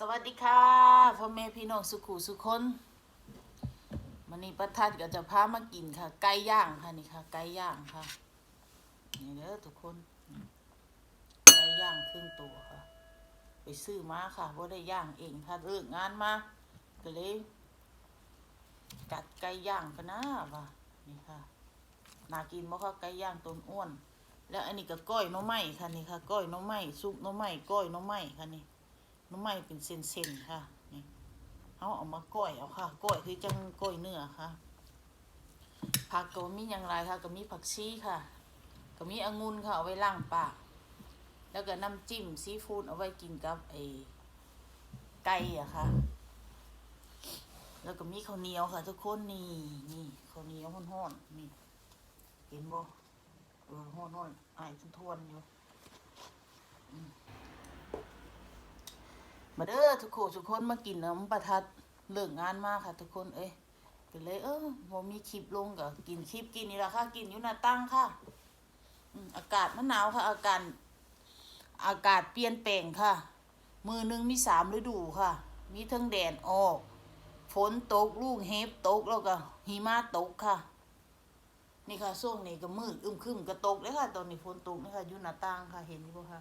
สวัสดีค่ะพ่อแม่พี่น้องสุขุสุคนวันนี้ประทัดก็จะพามากินค่ะ ไก่ย่างค่ะนี่ค่ะ ไก่ย่างค่ะ นี่เด้อทุกคน ไก่ย่างครึ่งตัวค่ะ ไปซื้อมาค่ะว่าได้ย่างเองค่ะเลิกงานมาก็เลยจัดไก่ย่างกันนะว่ะนี่ค่ะน่ากินบ่ค่ะไก่ย่างต้นอ้วน แล้วอันนี้ก็ก้อยน้องไม้ค่ะนี่ค่ะ ก้อยน้องไม้ซุปน้องไม้ก้อยน้องไม้ค่ะนี่ น้ำไม้เป็นเส้นๆค่ะนี่เขาเอามาก้อยเอาค่ะก้อยคือจังก้อยเนื้อค่ะผักก็มีอย่างไรค่ะ ก็มีผักชีค่ะ ก็มีองุ่นค่ะเอาไว้ล้างปากแล้วก็น้ำจิ้มซีฟู้ดเอาไว้กินกับไอ้ไก่อะค่ะ แล้วก็มีข้าวเหนียวค่ะ ทุกคนนี่นี่ข้าวเหนียวห้อนๆนี่เห็นบ่เออห้อนๆไอ้ทวนๆอยู่ มาเด้อทุกคนทุกคนมากินน้ำประทัดเลิกงานมากค่ะ ทุกคนเอ้ยก็เลย เออพอมีคลิปลงก็กินคลิปกินนี่ละค่ะ กินอยู่หน้าตั้งค่ะอากาศมันหนาวค่ะ อากาศอากาศเปลี่ยนแปลงค่ะ มือหนึงมีสามฤดูค่ะ มีทั้งแดดออก ฝนตกลูกเห็บตกแล้วก็หิมะตกค่ะ นี่ค่ะช่วงนี้ก็มืดอึมครึมก็ตกเลยค่ะ ตอนนี้ฝนตกนี่ค่ะอยู่หน้าต่างค่ะเห็นอยู่บ่ค่ะ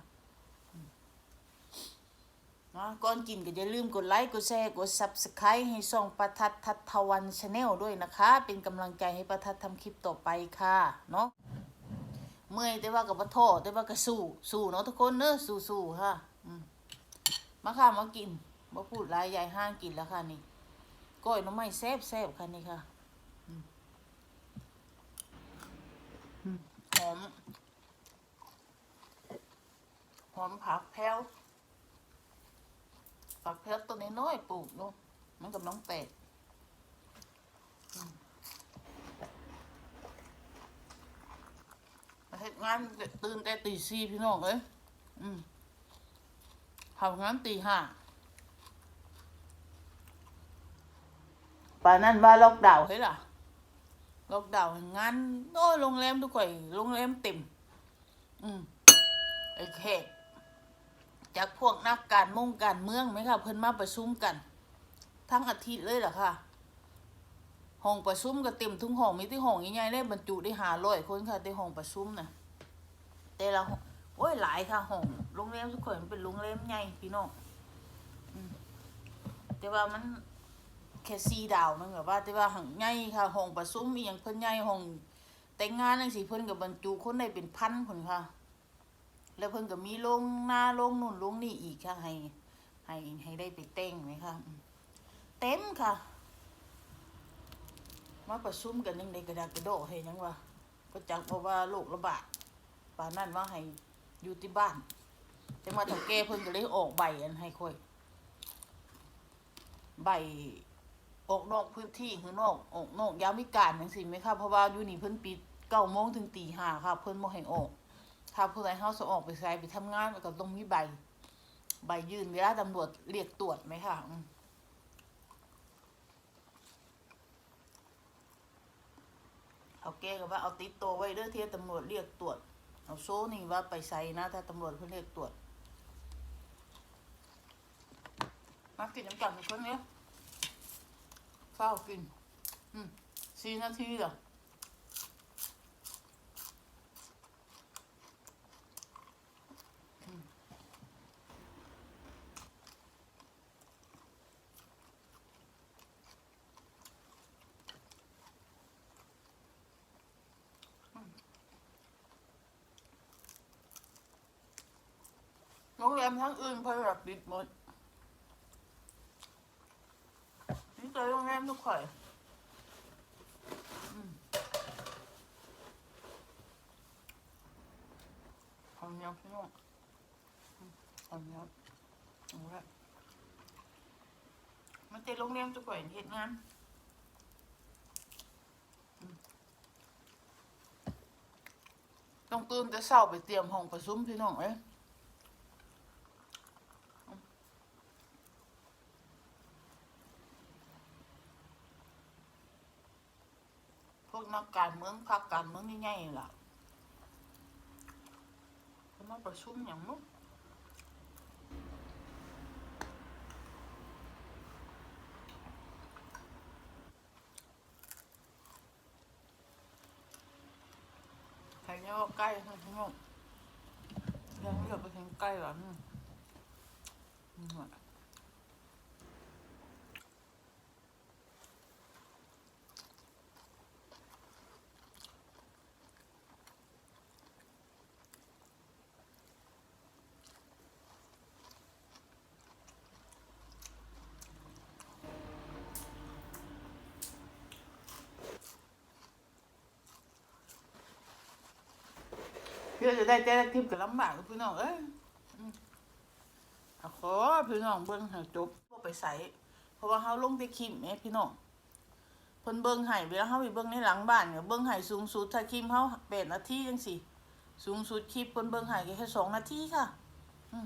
นะก่อนกินก็อย่าลืมกดไลค์กดแชร์กด Subscribe ให้ช่องประทัดทัตทวันชาแนลด้วยนะคะ เป็นกำลังใจให้ประทัดทำคลิปต่อไปค่ะเนาะเมื่อยแต่ว่ากับว่าท้อแต่ว่าก็สู้สู้เนาะทุกคนเนอะสู้สู้ค่ะมาค่ะมากินมาพูดลายยายห้างกินแล้วค่ะนี่ก้อยน้ำไม้แซ่บแซ่บค่ะนี่ค่ะหอมหอมผักแพรว ฝักเพชรตัวน้อยๆปลูกเนาะมันกับน้องเป็ดเฮ็ดงานตื่นแต่ตีสี่พี่น้องเอ้ยอืมทำงานตีห้าป่านนั้นว่าล็อกดาวน์เฮ้ยล่ะล็อกดาวน์งานโอ้ยโรงแรมทุกคนโรงแรมเต็ม อืมไอ้แขก จากพวกนักการมงการเมืองไหมค่ะเพิ่นมาประชุมกัน ทั้งอาทิตย์เลยเหรอค่ะห้องประชุมก็เต็มทุกห้องมีที่ห้องใหญ่ๆได้บรรจุได้หาร้อยคนค่ะในห้องประชุมน่ะแต่ละโอ้ยหลายค่ะห้องโรงแรมทุกคนเป็นโรงแรมใหญ่พี่น้องแต่ว่ามันแค่สี่ดาวนึงแบบว่า แต่ว่าห้องใหญ่ค่ะห้องประชุมมีอย่างเพิ่นใหญ่ห้องแต่งงานจังซี่เพิ่นก็บรรจุคนได้เป็นพันคนค่ะ แล้วเพิ่นก็มีลงหน้าลงนู่นลงนี่อีกค่ะ ให้ ให้ให้ได้ไปเต้งไหมคะเต็มค่ะ มาประชุมกันยังได้กระดากกระโดดให้ยังวะก็จักเพราะว่าโรคระบาดป่านนั้นว่าให้อยู่ที่บ้าน แต่มาถังแกเพิ่นก็เลยออกใบอันให้ค่อย ใบออกนอกพื้นที่คือนอกออกนอกยามวิการจังซี่ไหมคะเพราะว่าอยู่นี่เพิ่นปิดเก้าโมงถึงตีห้าค่ะ เพิ่นบ่ให้ออก ถ้าผู้ใดเขาจะออกไปใช้ไปทำงานก็ต้องมีใบ ใบยื่นเวลาตำรวจเรียกตรวจไหมค่ะอืมเอาแก้กับว่าเอาติดตัวไว้เด้อที่ตำรวจเรียกตรวจ เอาโซ่นี่ว่าไปใส่นะ ถ้าตำรวจเพิ่นเรียกตรวจ มากินน้ำกันคนเนี้ยเฝ้ากิน อืมสี่นาทีเหรอ โรงแรมทั้งอื่นพิ่นแบบปิดหมดนี่เจอโรงแรมทุกข่อยหอมเนียวพี่น้องอืมหอมเนียวเอาละมันเจอโรงแรมทุกข่อยเฮ็ดงานอืมต้องตื่นแต่เช้าไปเตรียมห้องประชุมพี่น้องเอ้ย วกนักการเมืองพรรคการเมืองง่ายๆล่ะเขามาประชุมอย่างนู้นใครเนี่ยใกล้ใช่ไทั้งหมยังเรียกไปถึงใกล้แล้วนี่ พื่อจะได้แต่ละคลิปกับลำบากพี่น้องเอ้ยอืมอะขอพี่น้องเบิ้งให้จบบ่ไปใส่เพราะว่าเฮาลงแต่คลิปแหม่พี่น้องเพิ่นเบิ้งให้เวลาเฮาไปเบิ้งในหลังบ้านก็เบิ้งให้สูงสุดถ้าคลิปเฮา8นาทีจังซี่สูงสุดคลิปเพิ่นเบิ้งให้แค่2นาทีค่ะ อืม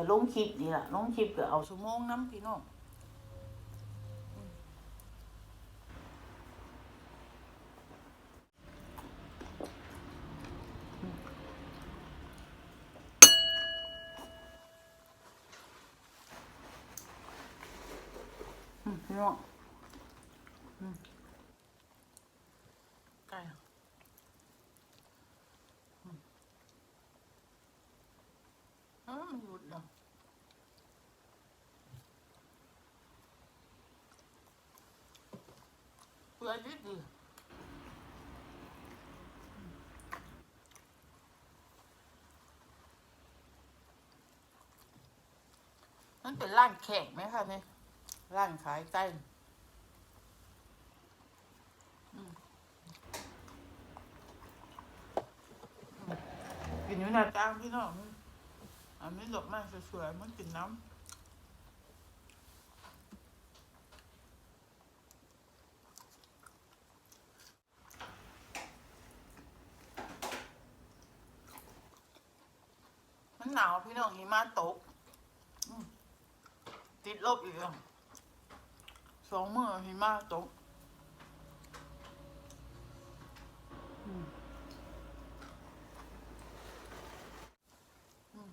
ก็ลงคลิปนี่แหละลงคลิปก็เอาชั่วโมงนํพี่น้องพี่น้องอืมไก่อะอืมเอ้ามันหยุดเหรอ เพื่อดิดีมันเป็นร้านแขกไหมคะเนี่ยร้านขายไก่กินอยู่หน้าต่างพี่น้องอันนี้ดอกไม้สวยๆมันกินน้ำ หนาวพี่น้องหิมะตก ติดลบอีกสองมือหิมะตกอืมอืม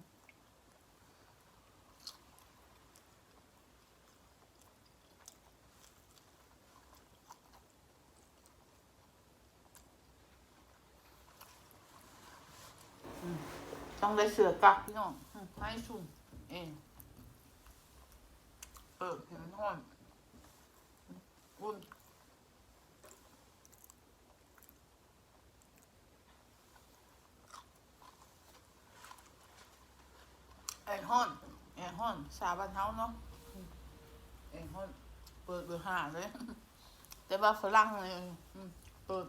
อืม ต้องได้เสือกักพี่น้องอืมให้ชุ่มเองเออเห็นมันห้อนอุ่นแอร์ฮ้อนแอร์ฮ้อนสาบันเฮาเนาะแอร์ฮ้อนเปิดเบอร์หาเลย แต่ว่าฝรั่งเลยเปิด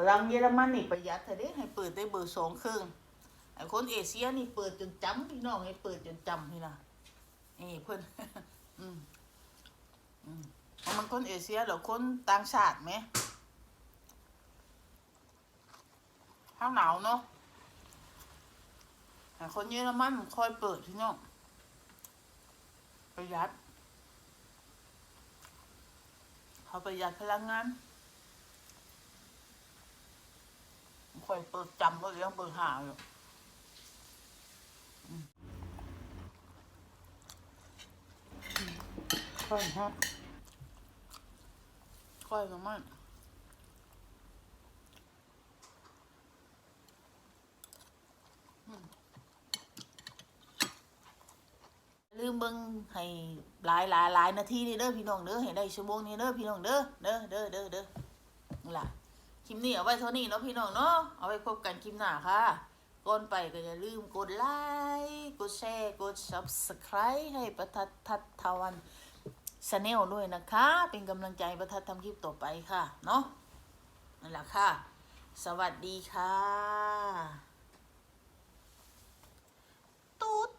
ฝรั่งเยอรมันนี่ประหยัดเถอะเด้ให้เปิดได้เบอร์สองครึ่งไอ้คนเอเชียนี่เปิดจนจำพี่น้องให้เปิดจนจำพี่นะนี่เพิ่อนอืมอืมมันคนเอเชียหรือคนต่างชาติไหมข้างหนาวเนาะแต่คนเยอรมันคอยเปิดพี่น้องประหยัดเขาประหยัดพลังงาน คอยเปิดจำก็ยังเปิดหาอยู่อืมค่อยฮะค่อยกับมันอืมลืมเบิ่งให้หลายหลายหลายนาทีนี่เด้อพี่น้องเด้อให้ได้ชั่วโมงนี้เด้อพี่น้องเด้อเด้อเด้อเด้อเด้อนี่ล่ะ คลิปนี้เอาไว้เท่านี้เนาะพี่น้องเนาะเอาไว้พบกันคลิปหน้าค่ะก่อนไปก็อย่าลืมกดไลค์กดแชร์กด subscribe ให้ประทัดทัดทวันชาแนลด้วยนะคะ เป็นกำลังใจประทัดทำคลิปต่อไปค่ะ เนาะนั่นแหละค่ะ สวัสดีค่ะตูดตูดตูดตูด